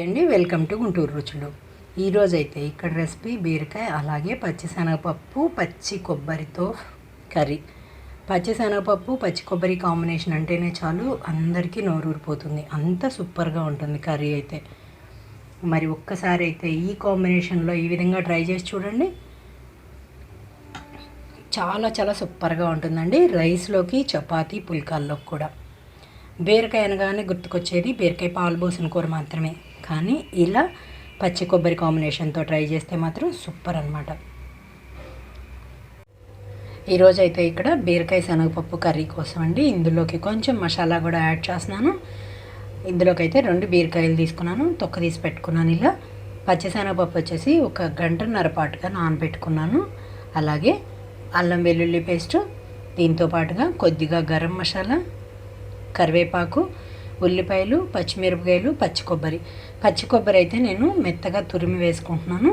అండి welcome to Guntur రుచులు. ఈరోజు అయితే ఇక్కడ రెసిపీ బీరకాయ అలాగే పచ్చిశనగపప్పు పచ్చి కొబ్బరితో కర్రీ. పచ్చిశనగపప్పు పచ్చి కొబ్బరి కాంబినేషన్ అంటేనే చాలు అందరికీ నోరూరిపోతుంది. అంత సూపర్గా ఉంటుంది కర్రీ అయితే. మరి ఒక్కసారి అయితే ఈ కాంబినేషన్లో ఈ విధంగా ట్రై చేసి చూడండి. చాలా చాలా సూపర్గా ఉంటుందండి. రైస్లోకి చపాతీ పుల్కాల్లోకి కూడా. బీరకాయ అనగానే గుర్తుకొచ్చేది బీరకాయ పాలు పోసిన కూర మాత్రమే. కానీ ఇలా పచ్చి కొబ్బరి కాంబినేషన్తో ట్రై చేస్తే మాత్రం సూపర్ అనమాట ఈరోజు అయితే ఇక్కడ బీరకాయ శనగపప్పు కర్రీ కోసం అండి. ఇందులోకి కొంచెం మసాలా కూడా యాడ్ చేస్తున్నాను. ఇందులోకి అయితే రెండు బీరకాయలు తీసుకున్నాను. తొక్క తీసి పెట్టుకున్నాను ఇలా. పచ్చిశనగపప్పు వచ్చేసి ఒక గంటన్నర పాటుగా నానబెట్టుకున్నాను. అలాగే అల్లం వెల్లుల్లి పేస్ట్ దీంతో పాటుగా కొద్దిగా గరం మసాలా కరివేపాకు ఉల్లిపాయలు పచ్చిమిరపకాయలు పచ్చి కొబ్బరి. పచ్చి కొబ్బరి అయితే నేను మెత్తగా తురిమి వేసుకుంటున్నాను.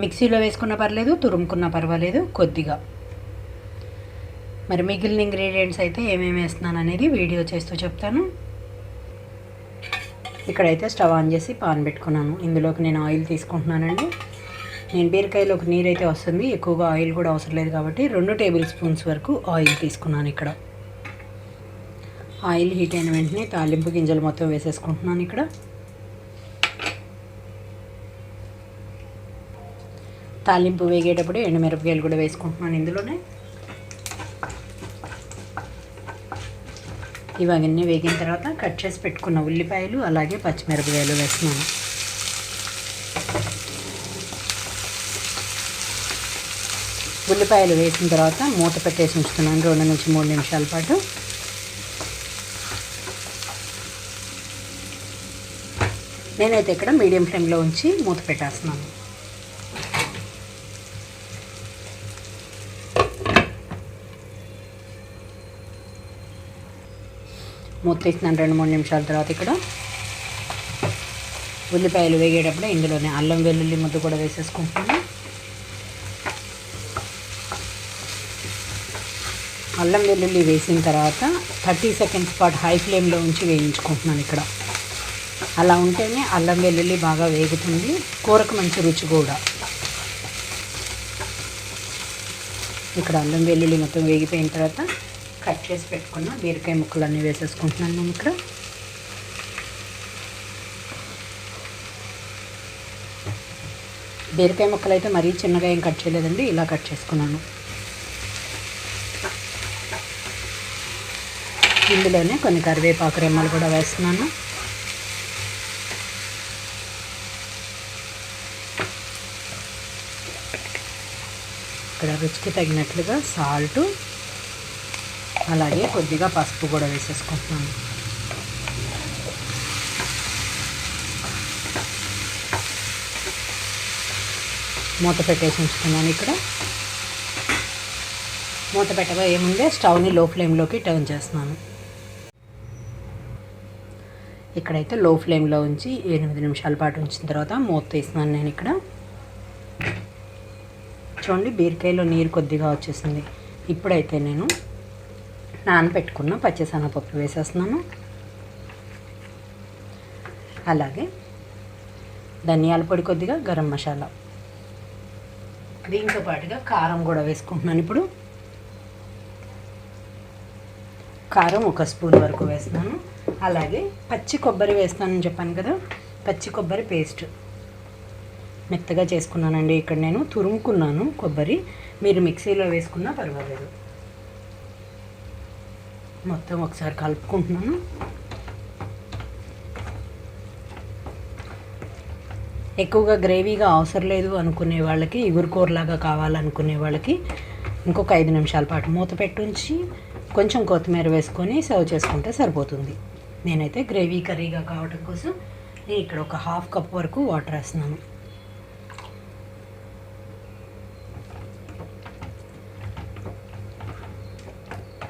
మిక్సీలో వేసుకున్నా పర్లేదు తురుముకున్నా పర్వాలేదు కొద్దిగా. మరి మిగిలిన ఇంగ్రీడియంట్స్ అయితే ఏమేమి వేస్తున్నాను అనేది వీడియో చేస్తూ చెప్తాను. ఇక్కడైతే స్టవ్ ఆన్ చేసి పాన్ పెట్టుకున్నాను. ఇందులోకి నేను ఆయిల్ తీసుకుంటున్నానండి. నేను బీరకాయలోకి నీరు అయితే వస్తుంది. ఎక్కువగా ఆయిల్ కూడా అవసరం లేదు కాబట్టి రెండు టేబుల్ స్పూన్స్ వరకు ఆయిల్ తీసుకున్నాను ఇక్కడ. ఆయిల్ హీట్ అయిన వెంటనే తాలింపు గింజలు మొత్తం వేసేసుకుంటున్నాను ఇక్కడ. తాలింపు వేగేటప్పుడు ఎండుమిరపకాయలు కూడా వేసుకుంటున్నాను ఇందులోనే. ఇవన్నీ వేగిన తర్వాత కట్ చేసి పెట్టుకున్న ఉల్లిపాయలు అలాగే పచ్చిమిరపకాయలు వేస్తున్నాను. ఉల్లిపాయలు వేసిన తర్వాత మూత పెట్టేసి ఉంచుతున్నాను రెండు నుంచి మూడు నిమిషాల పాటు. నేనైతే ఇక్కడ మీడియం ఫ్లేమ్లో ఉంచి మూత పెట్టేస్తున్నాను. మూత తీసినాను రెండు మూడు నిమిషాల తర్వాత ఇక్కడ ఉల్లిపాయలు వేగేటప్పుడు ఇందులోనే అల్లం వెల్లుల్లి ముద్ద కూడా వేసేసుకుంటున్నాను. అల్లం వెల్లుల్లి వేసిన తర్వాత థర్టీ సెకండ్స్ పాటు హై ఫ్లేమ్లో ఉంచి వేయించుకుంటున్నాను ఇక్కడ. అలా ఉంటేనే అల్లం వెల్లుల్లి బాగా వేగుతుంది. కూరకు మంచి రుచి కూడా. ఇక్కడ అల్లం వెల్లుల్లి మొత్తం వేగిపోయిన తర్వాత కట్ చేసి పెట్టుకున్న బీరకాయ ముక్కలన్నీ వేసేసుకుంటున్నాను నేను ఇక్కడ. బీరకాయ ముక్కలు అయితే మరీ చిన్నగా ఏం కట్ చేయలేదండి ఇలా కట్ చేసుకున్నాను. ఇందులోనే కొన్ని కరివేపాకు రెమ్మలు కూడా వేస్తున్నాను. ఇక్కడ రుచికి తగినట్లుగా సాల్ట్ అలాగే కొద్దిగా పసుపు కూడా వేసేసుకుంటున్నాను. మూత పెట్టేసి ఉంచుతున్నాను ఇక్కడ. మూత పెట్టగా ముందే స్టవ్ని లో ఫ్లేమ్లోకి టర్న్ చేస్తున్నాను. ఇక్కడైతే లో ఫ్లేమ్లో ఉంచి ఎనిమిది నిమిషాల పాటు ఉంచిన తర్వాత మూత తీస్తున్నాను నేను ఇక్కడ. చూడండి బీరకాయలో నీరు కొద్దిగా వచ్చేసింది. ఇప్పుడైతే నేను నానబెట్టుకున్న పచ్చిసెనగపప్పు వేసేస్తున్నాను. అలాగే ధనియాల పొడి కొద్దిగా గరం మసాలా. దీంతో పాటుగా కారం కూడా వేసుకుంటున్నాను ఇప్పుడు. కారం ఒక స్పూన్ వరకు వేస్తున్నాను. అలాగే పచ్చి కొబ్బరి వేస్తానని చెప్పాను కదా పచ్చి కొబ్బరి పేస్ట్. మెత్తగా చేసుకున్నానండి. ఇక్కడ నేను తురుముకున్నాను కొబ్బరి. మీరు మిక్సీలో వేసుకున్నా పర్వాలేదు. మొత్తం ఒకసారి కలుపుకుంటున్నాను. ఎక్కువగా గ్రేవీగా అవసరం లేదు అనుకునే వాళ్ళకి ఇగురుకూరలాగా కావాలనుకునే వాళ్ళకి ఇంకొక ఐదు నిమిషాల పాటు మూత పెట్టుంచి కొంచెం కొత్తిమీర వేసుకొని సర్వ్ చేసుకుంటే సరిపోతుంది. నేనైతే గ్రేవీ కర్రీగా కావటం కోసం నేను ఇక్కడ ఒక హాఫ్ కప్ వరకు వాటర్ వేస్తున్నాను.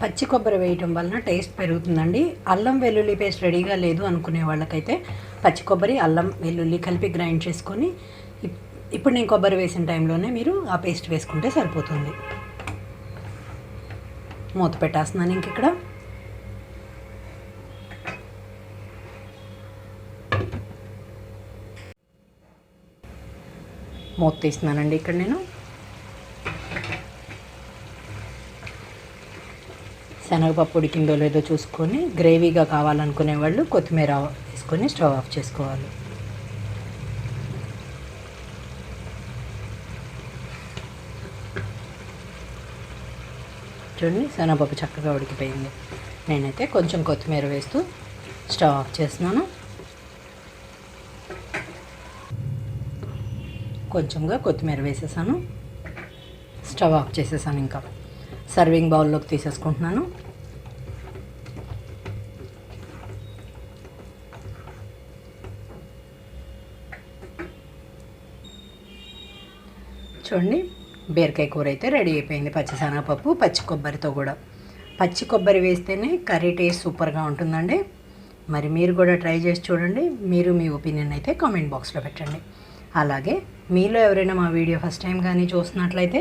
పచ్చి కొబ్బరి వేయటం వలన టేస్ట్ పెరుగుతుందండి. అల్లం వెల్లుల్లి పేస్ట్ రెడీగా లేదు అనుకునే వాళ్ళకైతే పచ్చి కొబ్బరి అల్లం వెల్లుల్లి కలిపి గ్రైండ్ చేసుకొని ఇప్పుడు నేను కొబ్బరి వేసిన టైంలోనే మీరు ఆ పేస్ట్ వేసుకుంటే సరిపోతుంది. మూత పెట్టేస్తున్నాను ఇంక ఇక్కడ. మూత తీస్తున్నానండి ఇక్కడ నేను. శనగపప్పు ఉడికిందో లేదో చూసుకొని గ్రేవీగా కావాలనుకునే వాళ్ళు కొత్తిమీర వేసుకొని స్టవ్ ఆఫ్ చేసుకోవాలి. చూడండి శనగపప్పు చక్కగా ఉడికిపోయింది. నేనైతే కొంచెం కొత్తిమీర వేస్తూ స్టవ్ ఆఫ్ చేస్తున్నాను. కొంచెంగా కొత్తిమీర వేసేసాను. స్టవ్ ఆఫ్ చేసేసాను ఇంకా. సర్వింగ్ బౌల్లోకి తీసేసుకుంటున్నాను. చూడండి బీరకాయ కూర అయితే రెడీ అయిపోయింది. పచ్చిశనగపప్పు పచ్చి కొబ్బరితో కూడా. పచ్చి కొబ్బరి వేస్తేనే కర్రీ టేస్ట్ సూపర్గా ఉంటుందండి. మరి మీరు కూడా ట్రై చేసి చూడండి. మీరు మీ ఒపీనియన్ అయితే కామెంట్ బాక్స్లో పెట్టండి. అలాగే మీలో ఎవరైనా మా వీడియో ఫస్ట్ టైం కానీ చూస్తున్నట్లయితే